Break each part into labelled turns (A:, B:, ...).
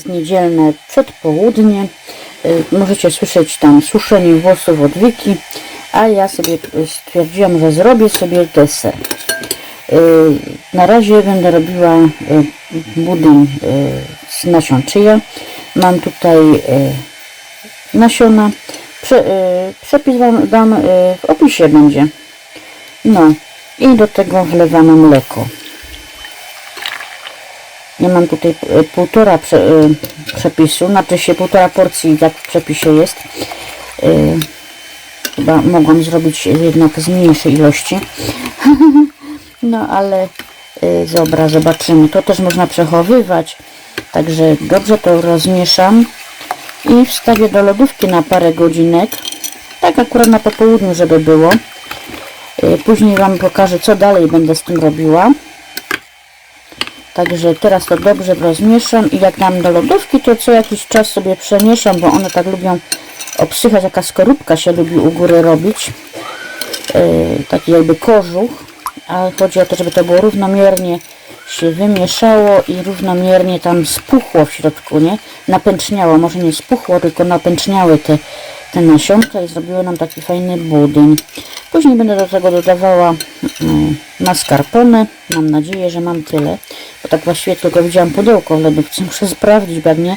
A: Jest niedzielne przedpołudnie. Y, Możecie słyszeć tam suszenie włosów od Wiki, a ja sobie stwierdziłam, że zrobię sobie deser. Y, Na razie będę robiła y, budyń z nasion chia. Mam tutaj nasiona. Prze, przepis Wam dam w opisie będzie. No i do tego wlewamy mleko. Ja mam tutaj e, półtora prze, e, przepisu, znaczy się półtora porcji, jak w przepisie jest. E, Chyba mogłam zrobić jednak z mniejszej ilości. No ale dobra, zobaczymy. To też można przechowywać. Także dobrze to rozmieszam i wstawię do lodówki na parę godzinek. Tak akurat na popołudniu, żeby było. Później Wam pokażę, co dalej będę z tym robiła. Także teraz to dobrze rozmieszam i jak dam do lodówki, to co jakiś czas sobie przemieszam, bo one tak lubią obsychać, jaka skorupka się lubi u góry robić. Yy, taki jakby kożuch, a chodzi o to, żeby to było równomiernie się wymieszało i równomiernie tam spuchło w środku, nie? Napęczniało, może nie spuchło, tylko napęczniały te, te nasionka i zrobiło nam taki fajny budyń. Później będę do tego dodawała mm, mascarpone. Mam nadzieję, że mam tyle. Bo tak właściwie tylko widziałam pudełko w lodówce. Muszę sprawdzić, pewnie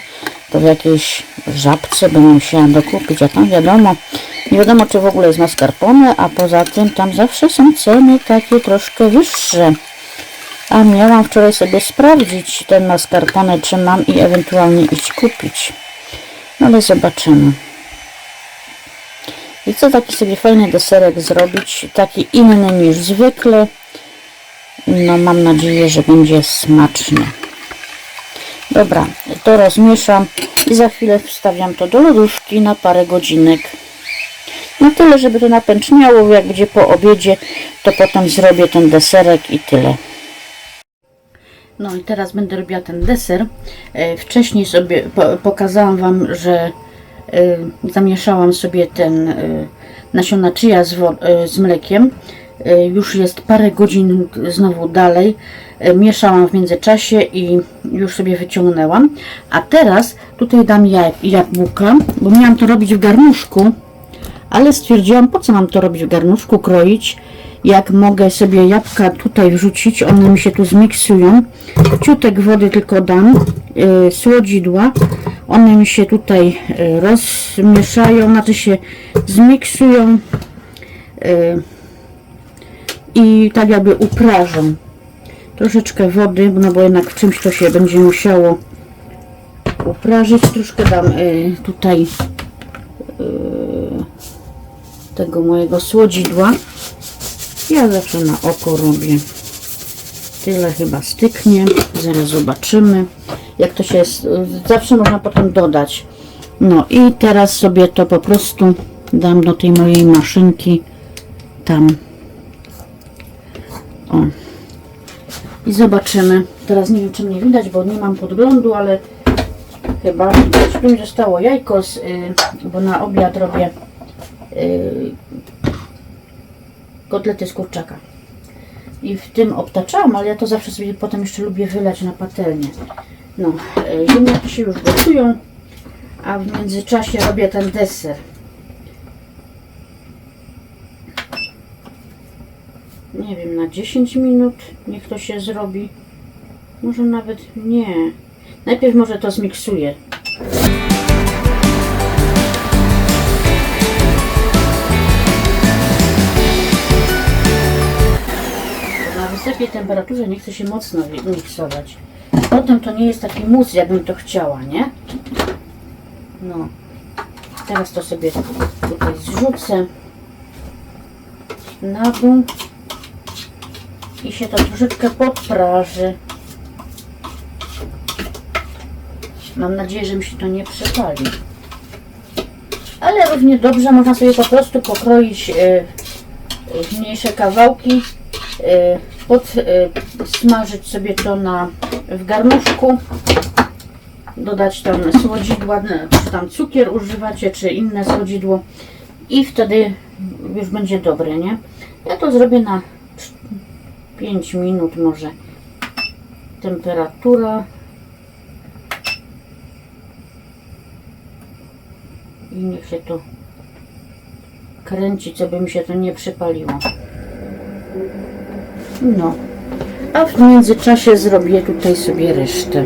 A: to w jakiejś żabce będę musiała dokupić. A tam wiadomo, nie wiadomo czy w ogóle jest mascarpone, a poza tym tam zawsze są ceny takie troszkę wyższe. A miałam wczoraj sobie sprawdzić ten mascarpone, czy mam i ewentualnie iść kupić. No ale zobaczymy. I co taki sobie fajny deserek zrobić, taki inny niż zwykle. No mam nadzieję, że będzie smaczny. Dobra, to rozmieszam i za chwilę wstawiam to do lodówki na parę godzinek. No tyle, żeby to napęczniało, jak będzie po obiedzie, to potem zrobię ten deserek i tyle. No i teraz będę robiła ten deser. E, Wcześniej sobie po, pokazałam Wam, że zamieszałam sobie ten e, nasiona chia z, e, z mlekiem. Już jest parę godzin znowu dalej. Mieszałam w międzyczasie i już sobie wyciągnęłam. A teraz tutaj dam jabłka, bo miałam to robić w garnuszku, ale stwierdziłam, po co mam to robić w garnuszku, kroić, jak mogę sobie jabłka tutaj wrzucić, one mi się tu zmiksują. Ciutek wody tylko dam, y, słodzidła, one mi się tutaj y, rozmieszają, znaczy się zmiksują y, i tak jakby uprażą. Troszeczkę wody, no bo jednak w czymś to się będzie musiało uprażyć. Troszkę dam y, tutaj tego mojego słodzidła. Ja zawsze na oko robię. Tyle chyba styknie. Zaraz zobaczymy. Jak to się jest. Zawsze można potem dodać. No i teraz sobie to po prostu dam do tej mojej maszynki. Tam. O. I zobaczymy. Teraz nie wiem, czy mnie widać, bo nie mam podglądu, ale chyba widać. Mi zostało jajko, z, y, bo na obiad robię y, kotlety z kurczaka. I w tym obtaczałam, ale ja to zawsze sobie potem jeszcze lubię wylać na patelnię. No, y, ziemniaki się już gotują, a w międzyczasie robię ten deser. Nie wiem, na 10 minut niech to się zrobi. Może nawet nie. Najpierw może to zmiksuję. Wysokiej temperaturze nie chce się mocno miksować. Potem to nie jest taki mus, jakbym to chciała, nie? No. Teraz to sobie tutaj zrzucę na dół i się to troszeczkę podpraży. Mam nadzieję, że mi się to nie przypali. Ale równie dobrze można sobie po prostu pokroić e, w mniejsze kawałki, e, pod, e, smażyć sobie to na, w garnuszku, dodać tam słodzidła, czy tam cukier używacie, czy inne słodzidło i wtedy już będzie dobre, nie? Ja to zrobię na 5 minut może. Temperatura i niech się to kręci, co by mi się to nie przypaliło. No, a w międzyczasie zrobię tutaj sobie resztę.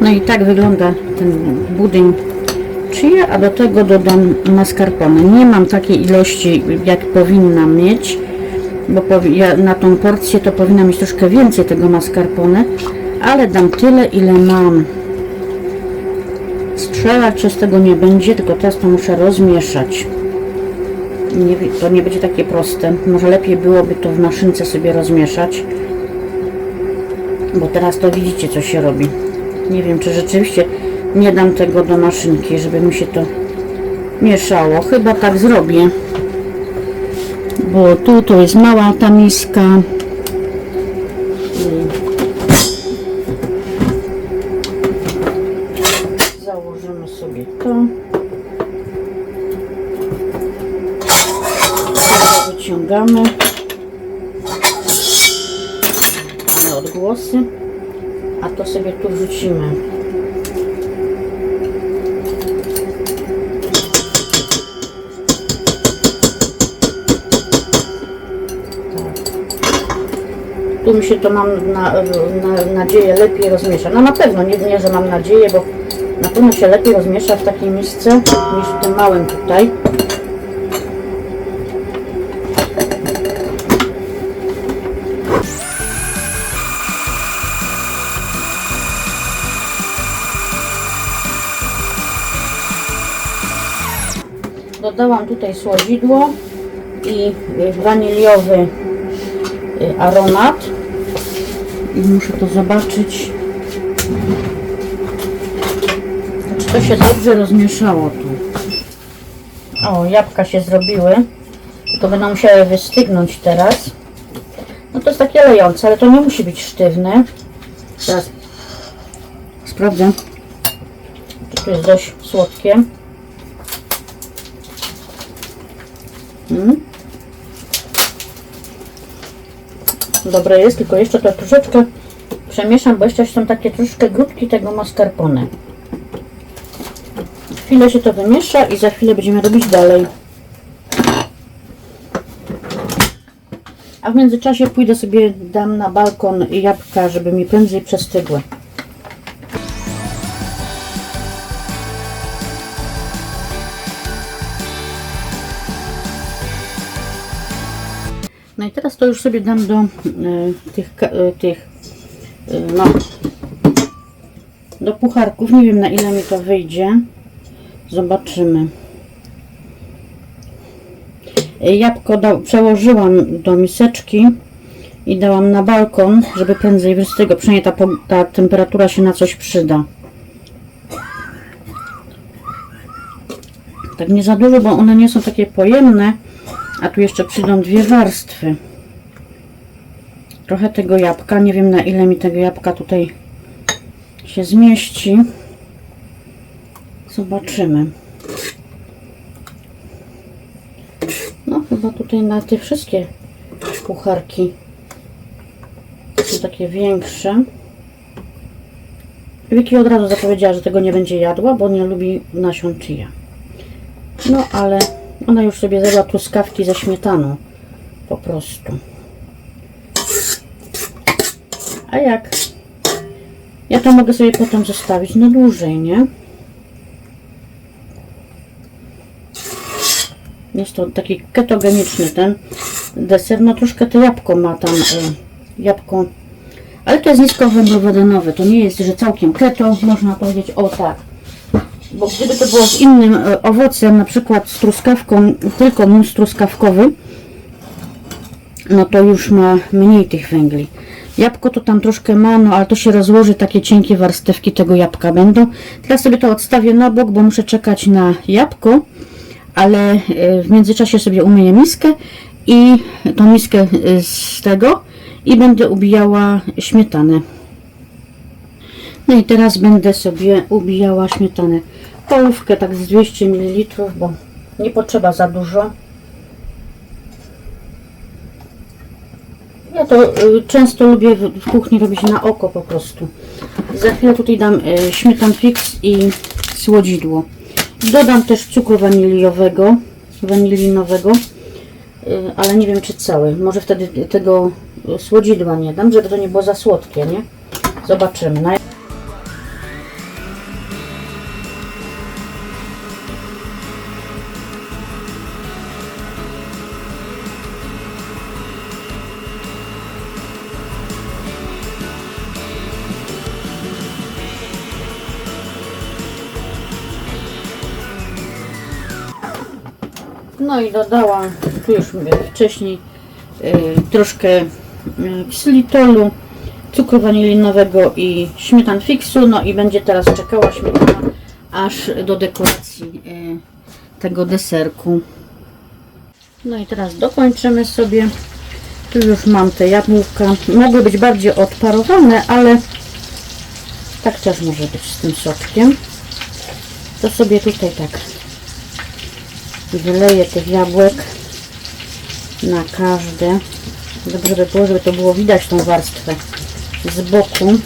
A: No i tak wygląda ten budyń chia, a do tego dodam mascarpone. Nie mam takiej ilości, jak powinnam mieć, bo ja na tą porcję to powinna mieć troszkę więcej tego mascarpone, ale dam tyle, ile mam. Strzelać się z tego nie będzie, tylko teraz to muszę rozmieszać. Nie, to nie będzie takie proste. Może lepiej byłoby to w maszynce sobie rozmieszać. Bo teraz to widzicie, co się robi. Nie wiem, czy rzeczywiście nie dam tego do maszynki, żeby mi się to mieszało. Chyba tak zrobię. Bo tu to jest mała ta miska. I Założymy sobie to. Dobra, wyciągamy. Mamy odgłosy. A to sobie tu wrzucimy. Tu mi się to mam na, na, nadzieję lepiej rozmiesza. No na pewno, nie, nie, że mam nadzieję, bo na pewno się lepiej rozmiesza w takiej misce niż w tym małym tutaj. Dodałam tutaj słodzidło i waniliowy y, aromat. I muszę to zobaczyć, czy to się dobrze rozmieszało tu. O, jabłka się zrobiły. To będą musiały wystygnąć teraz. No to jest takie lejące, ale to nie musi być sztywne. Teraz sprawdzę, czy to jest dość słodkie. Mm. Dobre jest, tylko jeszcze to troszeczkę przemieszam, bo jeszcze są takie troszkę grudki tego mascarpone. Chwilę się to wymiesza i za chwilę będziemy robić dalej. A w międzyczasie pójdę sobie, dam na balkon jabłka, żeby mi prędzej przestygły. No i teraz to już sobie dam do e, tych, e, tych e, no, do pucharków. Nie wiem na ile mi to wyjdzie. Zobaczymy. Jabłko dał, przełożyłam do miseczki i dałam na balkon, żeby prędzej wystygło. Przynajmniej ta, ta temperatura się na coś przyda. Tak nie za dużo, bo one nie są takie pojemne. A tu jeszcze przyjdą dwie warstwy. Trochę tego jabłka. Nie wiem na ile mi tego jabłka tutaj się zmieści. Zobaczymy. No chyba tutaj na te wszystkie pucharki są takie większe. Wiki od razu zapowiedziała, że tego nie będzie jadła, bo nie lubi nasion chia. No ale ona już sobie zjadła truskawki ze śmietaną. Po prostu. A jak? Ja to mogę sobie potem zostawić na dłużej, nie? Jest to taki ketogeniczny ten deser. No troszkę to jabłko ma tam y, jabłko. Ale to jest niskowęglowodanowe. To nie jest, że całkiem keto, można powiedzieć. O tak. Bo gdyby to było z innym e, owocem, na przykład z truskawką, tylko mus truskawkowy, no to już ma mniej tych węgli. Jabłko to tam troszkę ma, no ale to się rozłoży, takie cienkie warstewki tego jabłka będą. Teraz sobie to odstawię na bok, bo muszę czekać na jabłko, ale e, w międzyczasie sobie umyję miskę i tą miskę e, z tego i będę ubijała śmietanę. No i teraz będę sobie ubijała śmietanę. Połówkę tak z 200 ml, bo nie potrzeba za dużo. Ja to y, często lubię w, kuchni robić na oko po prostu. Za chwilę tutaj dam y, śmietan fix i słodzidło. Dodam też cukru waniliowego, wanilinowego, y, ale nie wiem czy cały. Może wtedy tego słodzidła nie dam, żeby to nie było za słodkie, nie? Zobaczymy. No i dodałam tu już wcześniej y, troszkę y, ksylitolu, cukru wanilinowego i śmietan fixu. No i będzie teraz czekała śmietana aż do dekoracji y, tego deserku. No i teraz dokończymy sobie. Tu już mam te jabłka. Mogły być bardziej odparowane, ale tak też może być z tym soczkiem. To sobie tutaj tak wyleję tych jabłek na każde. Dobrze by było, żeby to było widać tą warstwę z boku.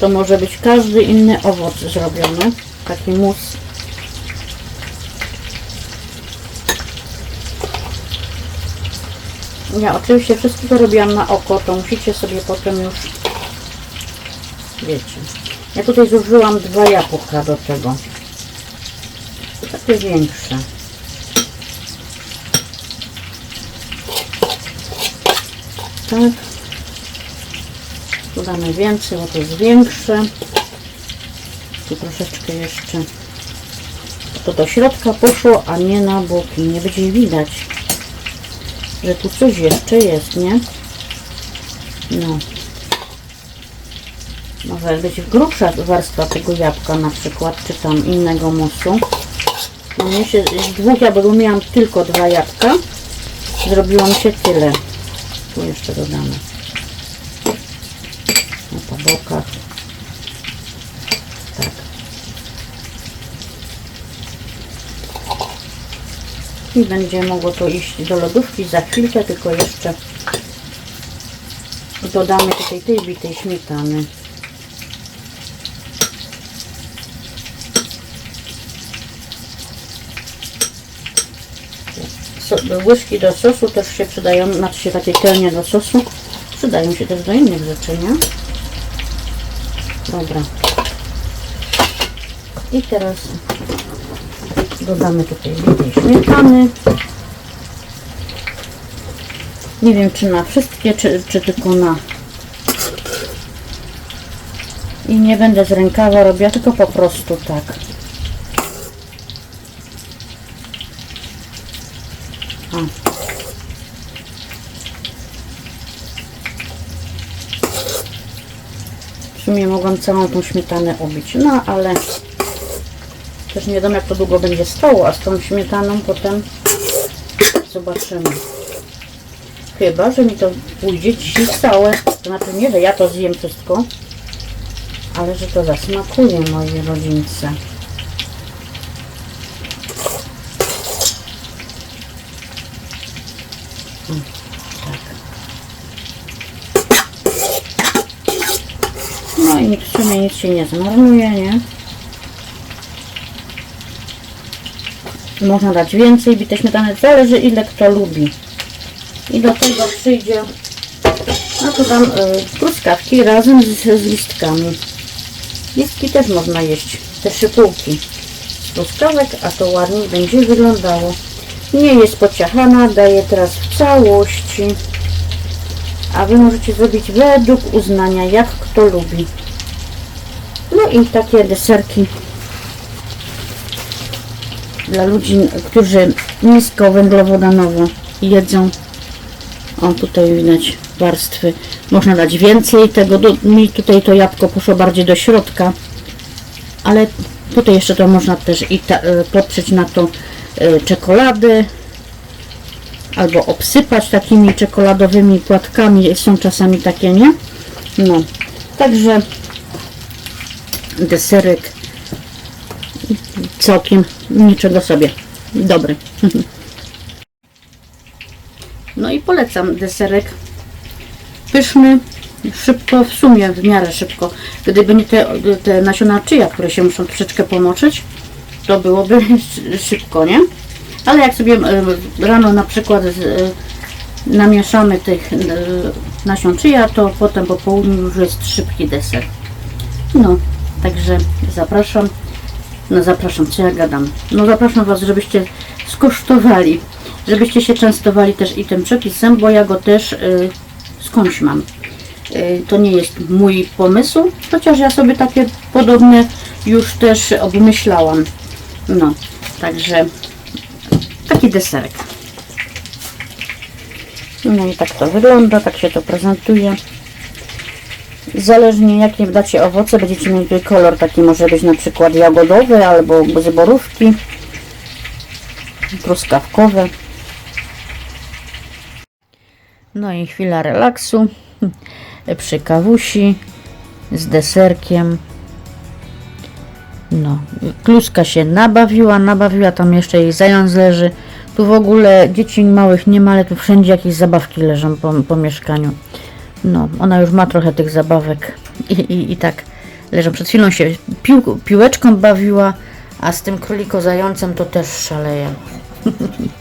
A: To może być każdy inny owoc zrobiony. Taki mus. Ja oczywiście wszystko to robiłam na oko, to musicie sobie potem już wiecie. Ja tutaj zużyłam dwa jabłka do tego. Takie większe. Tak. Tu damy więcej, bo to jest większe. Tu troszeczkę jeszcze. To do środka poszło, a nie na boki. Nie będzie widać że tu coś jeszcze jest, nie? No. Może być grubsza warstwa tego jabłka na przykład, czy tam innego musu. No się, z dwóch jabłek miałam tylko dwa jabłka. Zrobiło mi się tyle. Tu jeszcze dodamy. Na po bokach. I będzie mogło to iść do lodówki za chwilkę, tylko jeszcze dodamy tutaj tej bitej śmietany. So, łyżki do sosu też się przydają, znaczy się takie kelnie do sosu, przydają się też do innych rzeczy, nie? Dobra. I teraz dodamy tutaj bitej śmietany. Nie wiem czy na wszystkie, czy, czy tylko na i nie będę z rękawa robiła, tylko po prostu tak. O. W sumie mogłam całą tą śmietanę ubić, no ale też nie wiadomo jak to długo będzie stało, a z tą śmietaną potem zobaczymy. Chyba, że mi to pójdzie dzisiaj całe. To znaczy nie, że ja to zjem wszystko, ale że to zasmakuje mojej rodzince. Mm, tak. No i w sumie nic się nie zmarnuje, nie? Można dać więcej bitej śmietany, zależy ile kto lubi. I do tego przyjdzie, no to tam y, truskawki razem z, z listkami. Listki też można jeść, te szypułki z truskawek, a to ładnie będzie wyglądało. Nie jest pociachana, daję teraz w całości. A Wy możecie zrobić według uznania, jak kto lubi. No i takie deserki dla ludzi, którzy niskowęglowodanowo jedzą. O, tutaj widać warstwy. Można dać więcej tego. Do, mi tutaj to jabłko poszło bardziej do środka. Ale tutaj jeszcze to można też i ta, e, na to e, czekoladę. Albo obsypać takimi czekoladowymi płatkami. Są czasami takie, nie? No. Także deserek niczego sobie. Dobry. No i polecam deserek pyszny, szybko, w sumie w miarę szybko. Gdyby nie te, te nasiona czyja, które się muszą troszeczkę pomoczyć, to byłoby szy- szybko, nie? Ale jak sobie e, rano na przykład e, namieszamy tych e, nasion czyja, to potem po południu już jest szybki deser. No, także zapraszam. No zapraszam, co ja gadam. No zapraszam Was, żebyście skosztowali, żebyście się częstowali też i tym przepisem, bo ja go też y, skądś mam. Y, to nie jest mój pomysł, chociaż ja sobie takie podobne już też obmyślałam. No, także taki deserek. No i tak to wygląda, tak się to prezentuje. Zależnie jakie dacie owoce, będziecie mieli kolor taki może być na przykład jagodowy albo z borówki, truskawkowe. No i chwila relaksu przy kawusi z deserkiem. No, kluska się nabawiła, nabawiła, tam jeszcze jej zając leży. Tu w ogóle dzieci małych nie ma, ale tu wszędzie jakieś zabawki leżą po, po mieszkaniu. No, ona już ma trochę tych zabawek i, i, i tak leżą. Przed chwilą się pił, piłeczką bawiła, a z tym króliko zającem to też szaleje.